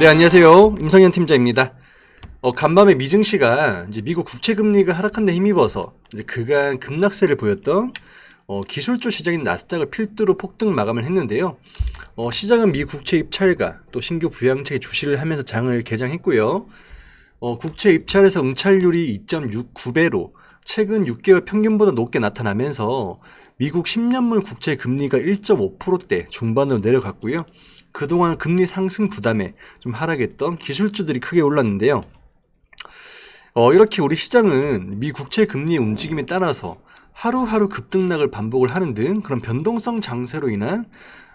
네, 안녕하세요. 임성현 팀장입니다. 어, 간밤에 미증 시가 이제 미국 국채 금리가 하락한 데 힘입어서 이제 그간 급락세를 보였던 어, 기술주 시장인 나스닥을 필두로 폭등 마감을 했는데요. 어, 시장은 미 국채 입찰과 또 신규 부양책의 주시를 하면서 장을 개장했고요. 어, 국채 입찰에서 응찰률이 2.69배로 최근 6개월 평균보다 높게 나타나면서 미국 10년물 국채 금리가 1.5%대 중반으로 내려갔고요. 그동안 금리 상승 부담에 좀 하락했던 기술주들이 크게 올랐는데요. 어, 이렇게 우리 시장은 미 국채 금리 움직임에 따라서 하루하루 급등락을 반복을 하는 등 그런 변동성 장세로 인한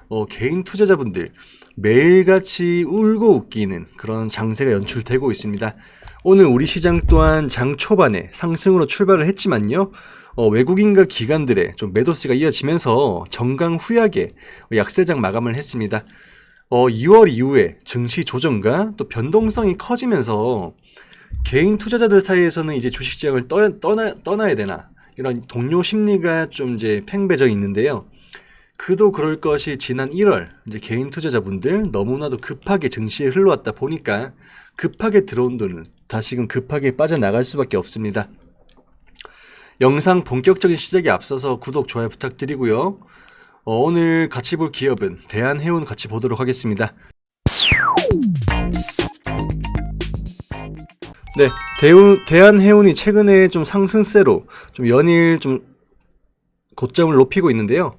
어, 개인 투자자분들 매일같이 울고 웃기는 그런 장세가 연출되고 있습니다. 오늘 우리 시장 또한 장 초반에 상승으로 출발을 했지만요. 어, 외국인과 기관들의 좀 매도세가 이어지면서 정강 후약에 약세장 마감을 했습니다. 어, 2월 이후에 증시 조정과 또 변동성이 커지면서 개인 투자자들 사이에서는 이제 주식시장을 떠, 떠나, 떠나야 되나 이런 동료 심리가 좀 이제 팽배져 있는데요. 그도 그럴 것이 지난 1월 이제 개인 투자자분들 너무나도 급하게 증시에 흘러왔다 보니까 급하게 들어온 돈은 다시금 급하게 빠져나갈 수밖에 없습니다. 영상 본격적인 시작에 앞서서 구독, 좋아요 부탁드리고요. 어, 오늘 같이 볼 기업은 대한해운 같이 보도록 하겠습니다. 네, 대우, 대한해운이 최근에 좀 상승세로 좀 연일 좀 고점을 높이고 있는데요.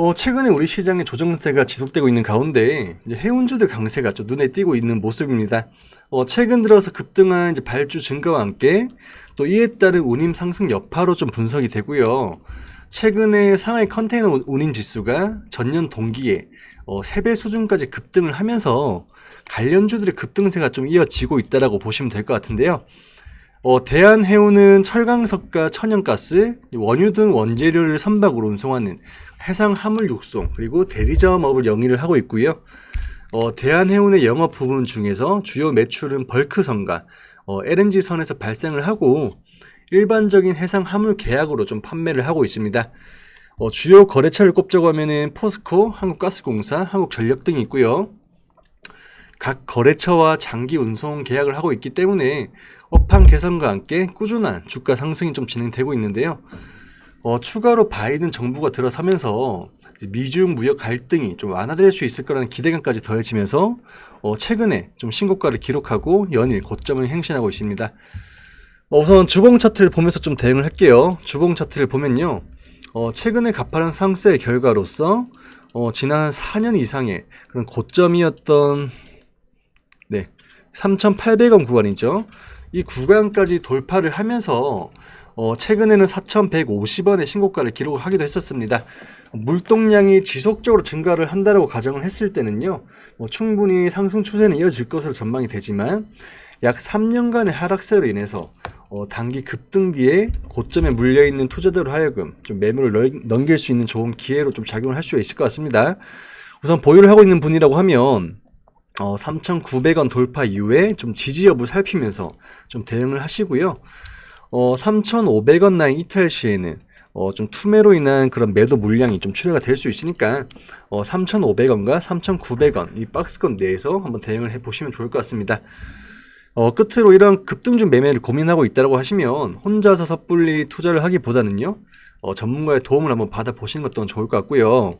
어, 최근에 우리 시장의 조정세가 지속되고 있는 가운데 해운주들 강세가 좀 눈에 띄고 있는 모습입니다. 어, 최근 들어서 급등한 이제 발주 증가와 함께 또 이에 따른 운임 상승 여파로 좀 분석이 되고요. 최근에 상하이 컨테이너 운임 지수가 전년 동기에 어, 3배 수준까지 급등을 하면서 관련주들의 급등세가 좀 이어지고 있다라고 보시면 될 것 같은데요. 어, 대한해운은 철강석과 천연가스, 원유 등 원재료를 선박으로 운송하는 해상 화물 육송 그리고 대리점업을 영위를 하고 있고요. 어, 대한해운의 영업 부분 중에서 주요 매출은 벌크선과 어, LNG선에서 발생을 하고 일반적인 해상 화물 계약으로 좀 판매를 하고 있습니다. 어, 주요 거래처를 꼽자고 하면은 포스코, 한국가스공사, 한국전력 등이 있고요. 각 거래처와 장기 운송 계약을 하고 있기 때문에 업황 개선과 함께 꾸준한 주가 상승이 좀 진행되고 있는데요. 어, 추가로 바이든 정부가 들어서면서 미중 무역 갈등이 좀 완화될 수 있을 거라는 기대감까지 더해지면서 어, 최근에 좀 신고가를 기록하고 연일 고점을 행신하고 있습니다. 어, 우선 주봉 차트를 보면서 좀 대응을 할게요. 주봉 차트를 보면요. 어, 최근에 가파른 상승의 결과로서 어, 지난 4년 이상의 그런 고점이었던 네, 3,800원 구간이죠. 이 구간까지 돌파를 하면서 어, 최근에는 4,150원의 신고가를 기록을 하기도 했었습니다. 물동량이 지속적으로 증가를 한다고 가정을 했을 때는요, 뭐 충분히 상승 추세는 이어질 것으로 전망이 되지만 약 3년간의 하락세로 인해서 어, 단기 급등 뒤에 고점에 물려 있는 투자자로 하여금 좀 매물을 널- 넘길 수 있는 좋은 기회로 좀 작용을 할 수가 있을 것 같습니다. 우선 보유를 하고 있는 분이라고 하면 어, 3,900원 돌파 이후에 좀 지지 여부를 살피면서 좀 대응을 하시고요. 어, 3,500원 라인 이탈 시에는 어, 좀 투매로 인한 그런 매도 물량이 좀 출회가 될 수 있으니까 어, 3,500원과 3,900원 이 박스권 내에서 한번 대응을 해 보시면 좋을 것 같습니다. 어, 끝으로 이런 급등중 매매를 고민하고 있다고 하시면 혼자서 섣불리 투자를 하기보다는요, 어, 전문가의 도움을 한번 받아보시는 것도 좋을 것 같고요.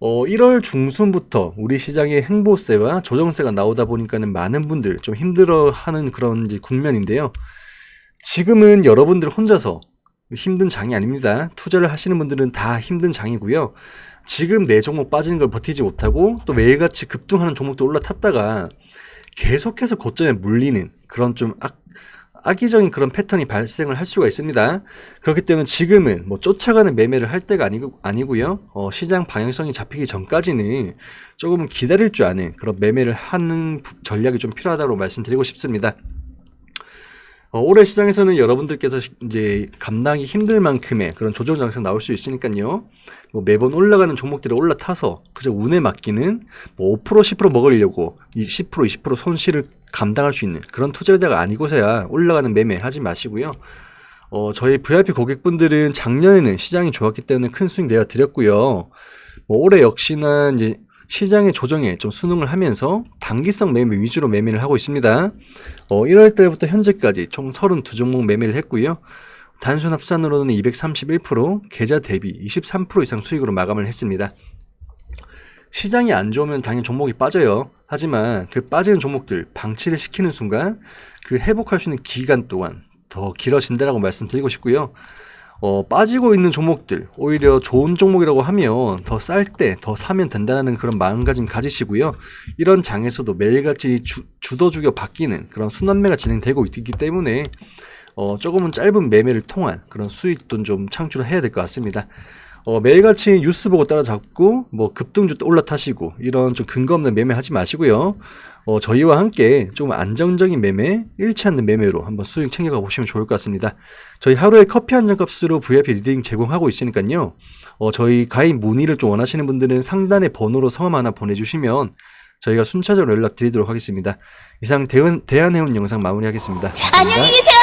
어, 1월 중순부터 우리 시장에 행보세와 조정세가 나오다 보니까는 많은 분들 좀 힘들어하는 그런 국면인데요. 지금은 여러분들 혼자서 힘든 장이 아닙니다. 투자를 하시는 분들은 다 힘든 장이고요. 지금 내 종목 빠지는 걸 버티지 못하고 또 매일같이 급등하는 종목도 올라탔다가 계속해서 고점에 물리는 그런 좀 악, 악의적인 그런 패턴이 발생을 할 수가 있습니다. 그렇기 때문에 지금은 뭐 쫓아가는 매매를 할 때가 아니고, 아니고요. 어, 시장 방향성이 잡히기 전까지는 조금은 기다릴 줄 아는 그런 매매를 하는 부- 전략이 좀 필요하다고 말씀드리고 싶습니다. 어, 올해 시장에서는 여러분들께서 시- 이제 감당하기 힘들 만큼의 그런 조정 장세 나올 수 있으니까요. 뭐 매번 올라가는 종목들이 올라타서 그저 운에 맡기는 뭐 5% 10% 먹으려고 이10% 20% 손실을 감당할 수 있는 그런 투자자가 아니고서야 올라가는 매매 하지 마시고요. 어, 저희 VIP 고객분들은 작년에는 시장이 좋았기 때문에 큰 수익 내어 드렸고요. 뭐 올해 역시나 이제 시장의 조정에 좀 순응을 하면서 단기성 매매 위주로 매매를 하고 있습니다. 어, 1월 달부터 현재까지 총 32종목 매매를 했고요. 단순 합산으로는 231%, 계좌 대비 23% 이상 수익으로 마감을 했습니다. 시장이 안 좋으면 당연히 종목이 빠져요. 하지만 그 빠지는 종목들 방치를 시키는 순간 그 회복할 수 있는 기간 동안 더 길어진다라고 말씀드리고 싶고요. 어, 빠지고 있는 종목들 오히려 좋은 종목이라고 하면 더 쌀 때 더 사면 된다는 그런 마음가짐 가지시고요. 이런 장에서도 매일같이 주, 주도 주겨 바뀌는 그런 순환매가 진행되고 있기 때문에 어, 조금은 짧은 매매를 통한 그런 수익도 좀 창출을 해야 될 것 같습니다. 어, 매일같이 뉴스 보고 따라잡고 뭐 급등주 또 올라타시고 이런 좀 근거 없는 매매 하지 마시고요. 어, 저희와 함께 좀 안정적인 매매, 잃지 않는 매매로 한번 수익 챙겨가 보시면 좋을 것 같습니다. 저희 하루에 커피 한 잔 값으로 VIP 리딩 제공하고 있으니까요. 어, 저희 가입 문의를 좀 원하시는 분들은 상단에 번호로 성함 하나 보내주시면 저희가 순차적으로 연락 드리도록 하겠습니다. 이상 대한, 대한해운 영상 마무리하겠습니다. 감사합니다. 안녕히 계세요.